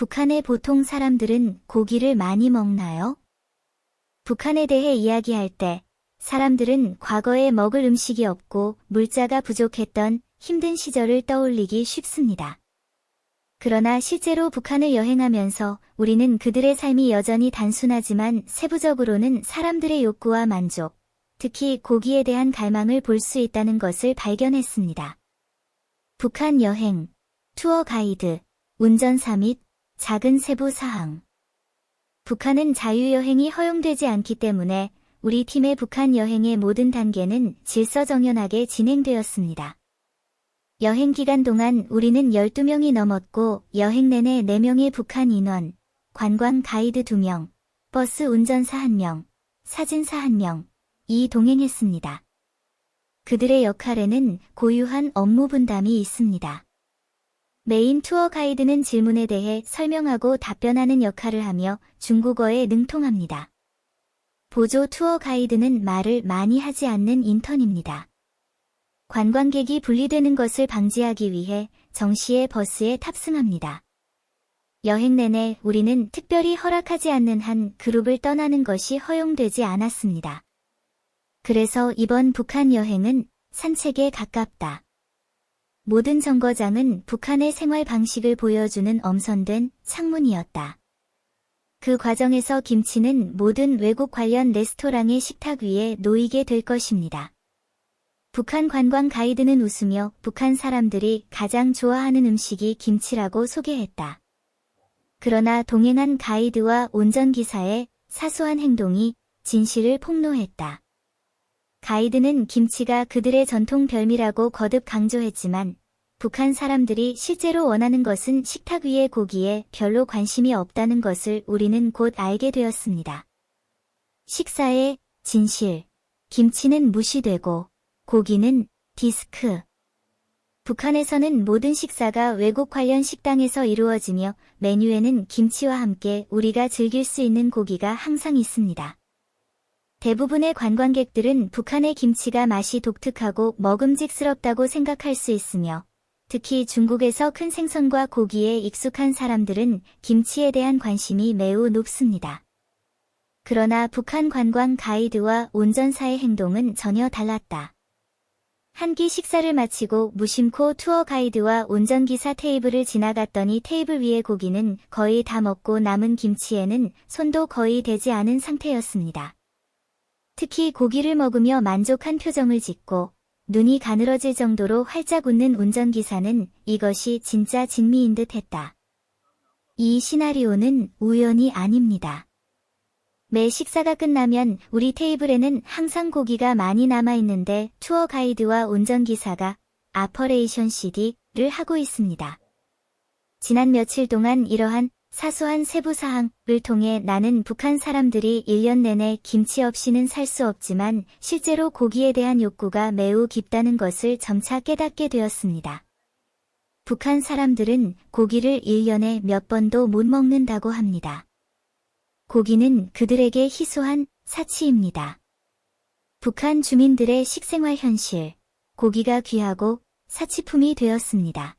북한의 보통 사람들은 고기를 많이 먹나요? 북한에 대해 이야기할 때 사람들은 과거에 먹을 음식이 없고 물자가 부족했던 힘든 시절을 떠올리기 쉽습니다. 그러나 실제로 북한을 여행하면서 우리는 그들의 삶이 여전히 단순하지만 세부적으로는 사람들의 욕구와 만족, 특히 고기에 대한 갈망을 볼 수 있다는 것을 발견했습니다. 북한 여행, 투어 가이드, 운전사 및 작은 세부 사항. 북한은 자유여행이 허용되지 않기 때문에 우리 팀의 북한 여행의 모든 단계는 질서정연하게 진행되었습니다. 여행 기간 동안 우리는 12명이 넘었고 여행 내내 4명의 북한 인원, 관광 가이드 2명, 버스 운전사 1명, 사진사 1명, 이 동행했습니다. 그들의 역할에는 고유한 업무 분담이 있습니다. 메인 투어 가이드는 질문에 대해 설명하고 답변하는 역할을 하며 중국어에 능통합니다. 보조 투어 가이드는 말을 많이 하지 않는 인턴입니다. 관광객이 분리되는 것을 방지하기 위해 정시에 버스에 탑승합니다. 여행 내내 우리는 특별히 허락하지 않는 한 그룹을 떠나는 것이 허용되지 않았습니다. 그래서 이번 북한 여행은 산책에 가깝다. 모든 정거장은 북한의 생활 방식을 보여주는 엄선된 창문이었다. 그 과정에서 김치는 모든 외국 관련 레스토랑의 식탁 위에 놓이게 될 것입니다. 북한 관광 가이드는 웃으며 북한 사람들이 가장 좋아하는 음식이 김치라고 소개했다. 그러나 동행한 가이드와 운전기사의 사소한 행동이 진실을 폭로했다. 가이드는 김치가 그들의 전통 별미라고 거듭 강조했지만 북한 사람들이 실제로 원하는 것은 식탁 위의 고기에 별로 관심이 없다는 것을 우리는 곧 알게 되었습니다. 식사의 진실. 김치는 무시되고 고기는 디스크. 북한에서는 모든 식사가 외국 관련 식당에서 이루어지며 메뉴에는 김치와 함께 우리가 즐길 수 있는 고기가 항상 있습니다. 대부분의 관광객들은 북한의 김치가 맛이 독특하고 먹음직스럽다고 생각할 수 있으며 특히 중국에서 큰 생선과 고기에 익숙한 사람들은 김치에 대한 관심이 매우 높습니다. 그러나 북한 관광 가이드와 운전사의 행동은 전혀 달랐다. 한 끼 식사를 마치고 무심코 투어 가이드와 운전기사 테이블을 지나갔더니 테이블 위의 고기는 거의 다 먹고 남은 김치에는 손도 거의 대지 않은 상태였습니다. 특히 고기를 먹으며 만족한 표정을 짓고 눈이 가늘어질 정도로 활짝 웃는 운전기사는 이것이 진짜 진미인 듯 했다. 이 시나리오는 우연이 아닙니다. 매 식사가 끝나면 우리 테이블에는 항상 고기가 많이 남아있는데 투어 가이드와 운전기사가 아퍼레이션 CD를 하고 있습니다. 지난 며칠 동안 이러한 사소한 세부사항을 통해 나는 북한 사람들이 1년 내내 김치 없이는 살 수 없지만 실제로 고기에 대한 욕구가 매우 깊다는 것을 점차 깨닫게 되었습니다. 북한 사람들은 고기를 1년에 몇 번도 못 먹는다고 합니다. 고기는 그들에게 희소한 사치입니다. 북한 주민들의 식생활 현실, 고기가 귀하고 사치품이 되었습니다.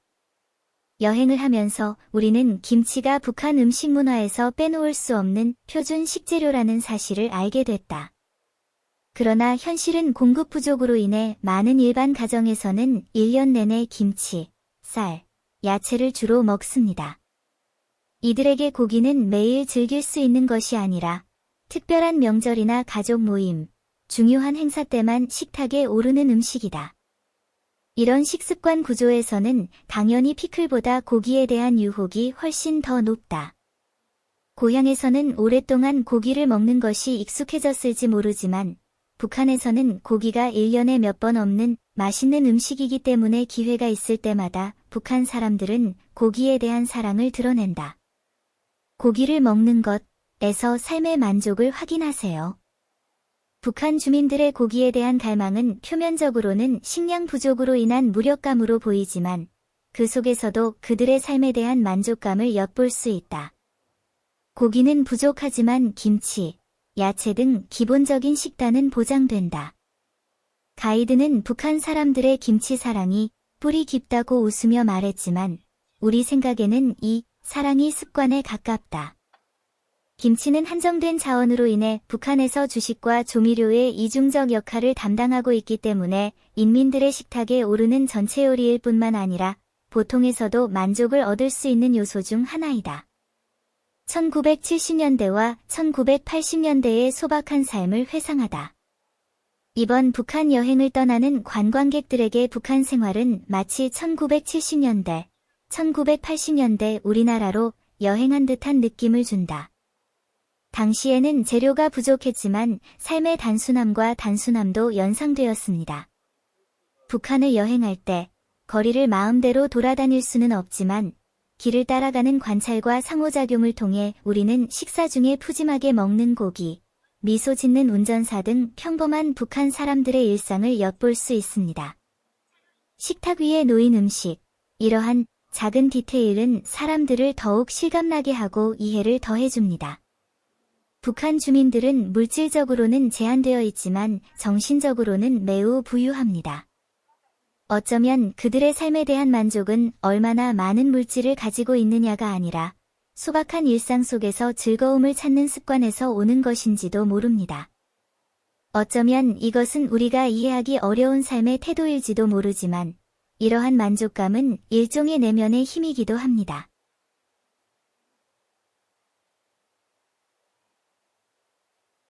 여행을 하면서 우리는 김치가 북한 음식 문화에서 빼놓을 수 없는 표준 식재료라는 사실을 알게 됐다. 그러나 현실은 공급 부족으로 인해 많은 일반 가정에서는 1년 내내 김치, 쌀, 야채를 주로 먹습니다. 이들에게 고기는 매일 즐길 수 있는 것이 아니라 특별한 명절이나 가족 모임, 중요한 행사 때만 식탁에 오르는 음식이다. 이런 식습관 구조에서는 당연히 피클보다 고기에 대한 유혹이 훨씬 더 높다. 고향에서는 오랫동안 고기를 먹는 것이 익숙해졌을지 모르지만 북한에서는 고기가 1년에 몇 번 없는 맛있는 음식이기 때문에 기회가 있을 때마다 북한 사람들은 고기에 대한 사랑을 드러낸다. 고기를 먹는 것에서 삶의 만족을 확인하세요. 북한 주민들의 고기에 대한 갈망은 표면적으로는 식량 부족으로 인한 무력감으로 보이지만 그 속에서도 그들의 삶에 대한 만족감을 엿볼 수 있다. 고기는 부족하지만 김치, 야채 등 기본적인 식단은 보장된다. 가이드는 북한 사람들의 김치 사랑이 뿌리 깊다고 웃으며 말했지만 우리 생각에는 이 사랑이 습관에 가깝다. 김치는 한정된 자원으로 인해 북한에서 주식과 조미료의 이중적 역할을 담당하고 있기 때문에 인민들의 식탁에 오르는 전체 요리일 뿐만 아니라 보통에서도 만족을 얻을 수 있는 요소 중 하나이다. 1970년대와 1980년대의 소박한 삶을 회상하다. 이번 북한 여행을 떠나는 관광객들에게 북한 생활은 마치 1970년대, 1980년대 우리나라로 여행한 듯한 느낌을 준다. 당시에는 재료가 부족했지만 삶의 단순함과 단순함도 연상되었습니다. 북한을 여행할 때 거리를 마음대로 돌아다닐 수는 없지만 길을 따라가는 관찰과 상호작용을 통해 우리는 식사 중에 푸짐하게 먹는 고기, 미소 짓는 운전사 등 평범한 북한 사람들의 일상을 엿볼 수 있습니다. 식탁 위에 놓인 음식, 이러한 작은 디테일은 사람들을 더욱 실감나게 하고 이해를 더해줍니다. 북한 주민들은 물질적으로는 제한되어 있지만 정신적으로는 매우 부유합니다. 어쩌면 그들의 삶에 대한 만족은 얼마나 많은 물질을 가지고 있느냐가 아니라 소박한 일상 속에서 즐거움을 찾는 습관에서 오는 것인지도 모릅니다. 어쩌면 이것은 우리가 이해하기 어려운 삶의 태도일지도 모르지만 이러한 만족감은 일종의 내면의 힘이기도 합니다.